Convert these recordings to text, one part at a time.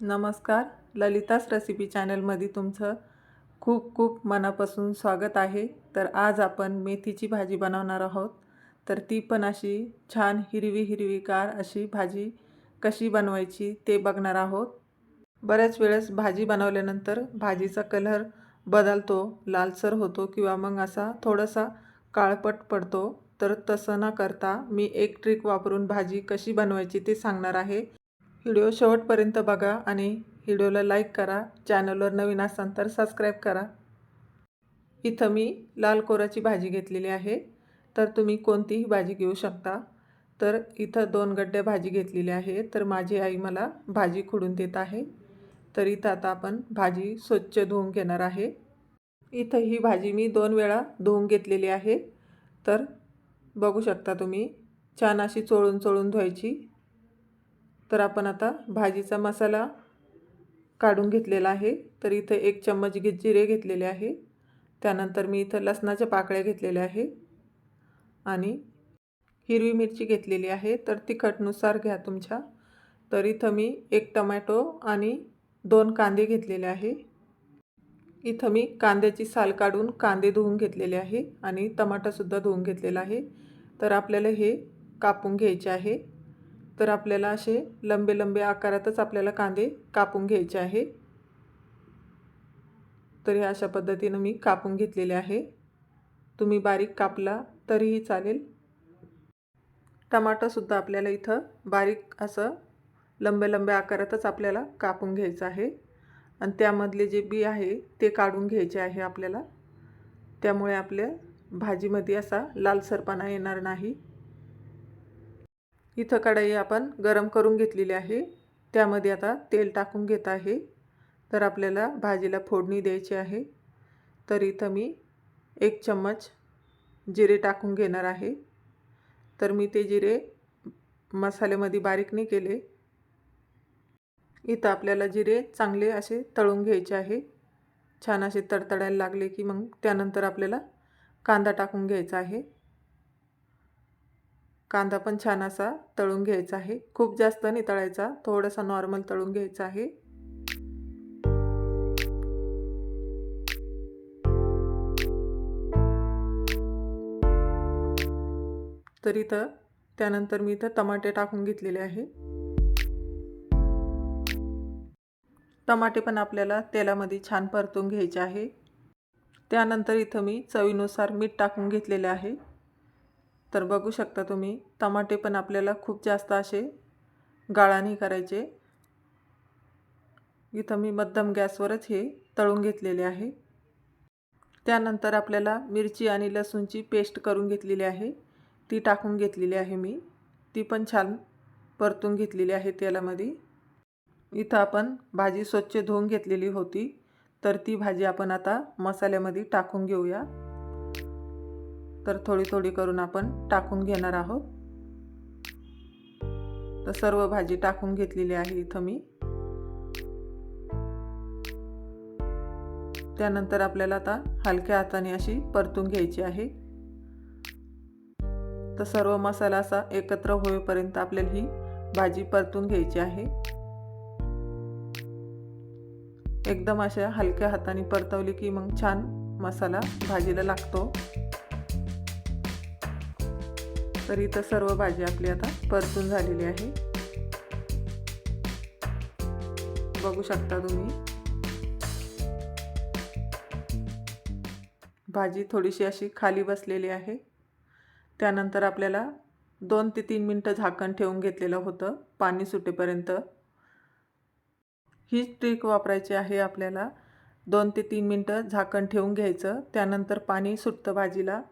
नमस्कार. ललितास रेसिपी चॅनलमध्ये तुमचं खूप खूप मनापासून स्वागत आहे. तर आज आपण मेथीची भाजी बनवणार आहोत. तर ती पण अशी छान हिरवी हिरवीगार अशी भाजी कशी बनवायची ते बघणार आहोत. बऱ्याच वेळेस भाजी बनवल्यानंतर भाजीचा कलर बदलतो लालसर होतो किंवा मग असा थोडासा काळपट पडतो. तर तसं न करता मी एक ट्रिक वापरून भाजी कशी बनवायची ते सांगणार आहे. व्हिडिओ शेवटपर्यंत बघा आणि व्हिडिओला लाईक करा. चॅनलवर नवीन असाल तर सबस्क्राईब करा. इथं मी लाल कोराची भाजी घेतलेली आहे. तर तुम्ही कोणतीही भाजी घेऊ शकता. तर इथं दोन गड्डे भाजी घेतलेली आहे. तर माझी आई मला भाजी खुडून देत आहे. तर इथं आता आपण भाजी स्वच्छ धुवून घेणार आहे. इथं ही भाजी मी दोन वेळा धुवून घेतलेली आहे. तर बघू शकता तुम्ही छान अशी चोळून चोळून धुवायची. तर आपण आता भाजीचा मसाला काढून घेतलेला आहे. तर इथं एक चम्मच घे जिरे घेतलेले आहे. त्यानंतर मी इथं लसणाच्या पाकळ्या घेतलेल्या आहे. आणि हिरवी मिरची घेतलेली आहे. तर तिखटनुसार घ्या तुमच्या. तर इथं मी एक टमॅटो आणि दोन कांदे घेतलेले आहे. इथं मी कांद्याची साल काढून कांदे धुवून घेतलेले आहे आणि टमाटासुद्धा धुवून घेतलेला आहे. तर आपल्याला हे कापून घ्यायचे आहे. तर आपल्याला असे लंबे लंबे आकारातच आपल्याला कांदे कापून घ्यायचे आहे. तर हे अशा पद्धतीनं मी कापून घेतलेले आहे. तुम्ही बारीक कापला तरीही चालेल. टमाटरसुद्धा आपल्याला इथं बारीक असं लंबे लंबे आकारातच आपल्याला कापून घ्यायचं आहे. आणि त्यामधले जे बी आहे ते काढून घ्यायचे आहे आपल्याला. त्यामुळे आपल्या भाजीमध्ये असा लालसरपणा येणार नाही. इथं कढई आपण गरम करून घेतलेली आहे. त्यामध्ये आता तेल टाकून घेत आहे. तर आपल्याला भाजीला फोडणी द्यायची आहे. तर इथं मी एक चम्मच जिरे टाकून घेणार आहे. तर मी ते जिरे मसाल्यामध्ये बारीक नाही केले. इथं आपल्याला जिरे चांगले असे तळून घ्यायचे आहे. छान असे तडतडायला लागले की मग त्यानंतर आपल्याला कांदा टाकून घ्यायचा आहे. कांदा पण छान असा तळून घ्यायचा आहे. खूप जास्त नाही तळायचा थोडासा नॉर्मल तळून घ्यायचा आहे. तर इथं त्यानंतर मी इथं टमाटे टाकून घेतलेले आहे. टमाटे पण आपल्याला तेलामध्ये छान परतून घ्यायचे आहे. त्यानंतर इथं मी चवीनुसार मीठ टाकून घेतलेले आहे. तर बघू शकता तुम्ही टमाटे पण आपल्याला खूप जास्त असे गाळाने करायचे. इथं मी मध्यम गॅसवरच हे तळून घेतलेले आहे. त्यानंतर आपल्याला मिरची आणि लसूणची पेस्ट करून घेतलेली आहे. ती टाकून घेतलेली आहे मी. ती पण छान परतून घेतलेली आहे तेलामध्ये. इथं आपण भाजी स्वच्छ धुवून घेतलेली होती. तर ती भाजी आपण आता मसाल्यामध्ये टाकून घेऊया. तर थोडी थोडी करून आपण टाकून घेणार आहोत. तर सर्व भाजी टाकून घेतलेली आहे इथं मी. त्यानंतर आपल्याला आता हलक्या हाताने अशी परतून घ्यायची आहे. तर सर्व मसाला असा एकत्र होईपर्यंत आपल्याला ही भाजी परतून घ्यायची आहे. एकदम अशा हलक्या हाताने परतवली की मग छान मसाला भाजीला लागतो. तर इथं सर्व भाजी आपली आता परतून झालेली आहे. बघू शकता तुम्ही. भाजी थोडीशी अशी खाली बसलेली आहे. त्यानंतर आपल्याला दोन ते तीन मिनटं झाकण ठेवून घेतलेलं होतं पाणी सुटेपर्यंत. ही ट्रिक वापरायची आहे आपल्याला. दोन ते तीन मिनटं झाकण ठेवून घ्यायचं त्यानंतर पाणी सुटतं भाजीला.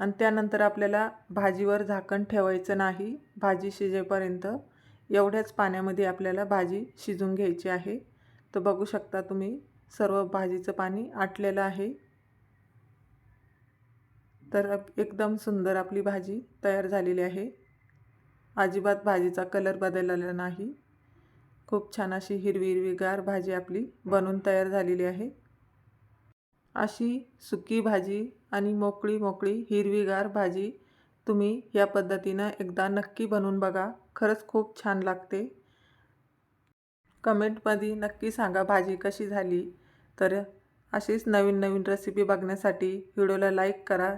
आणि त्यानंतर आपल्याला भाजीवर झाकण ठेवायचं नाही. भाजी शिजेपर्यंत एवढ्याच पाण्यामध्ये आपल्याला भाजी शिजून घ्यायची आहे. तर बघू शकता तुम्ही सर्व भाजीचं पाणी आटलेलं आहे. तर एकदम सुंदर आपली भाजी तयार झालेली आहे. अजिबात भाजीचा कलर बदललेला नाही. खूप छान अशी हिरवी हिरवीगार भाजी आपली बनून तयार झालेली आहे. अशी सुकी भाजी आणि मोकळी मोकळी हिरवीगार भाजी तुम्ही या पद्धतीनं एकदा नक्की बनवून बघा. खरंच खूप छान लागते. कमेंटमध्ये नक्की सांगा भाजी कशी झाली. तर अशीच नवीन नवीन रेसिपी बघण्यासाठी व्हिडिओला लाईक करा.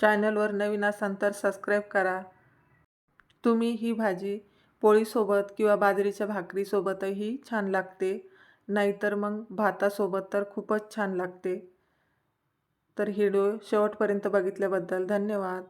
चॅनलवर नवीन असाल तर सबस्क्राईब करा. तुम्ही ही भाजी पोळीसोबत किंवा बाजरीच्या भाकरीसोबतही छान लागते. नाहीतर मग भातासोबत तर खूपच छान लागते. तर व्हिडिओ शेवटपर्यंत बघितल्याबद्दल धन्यवाद.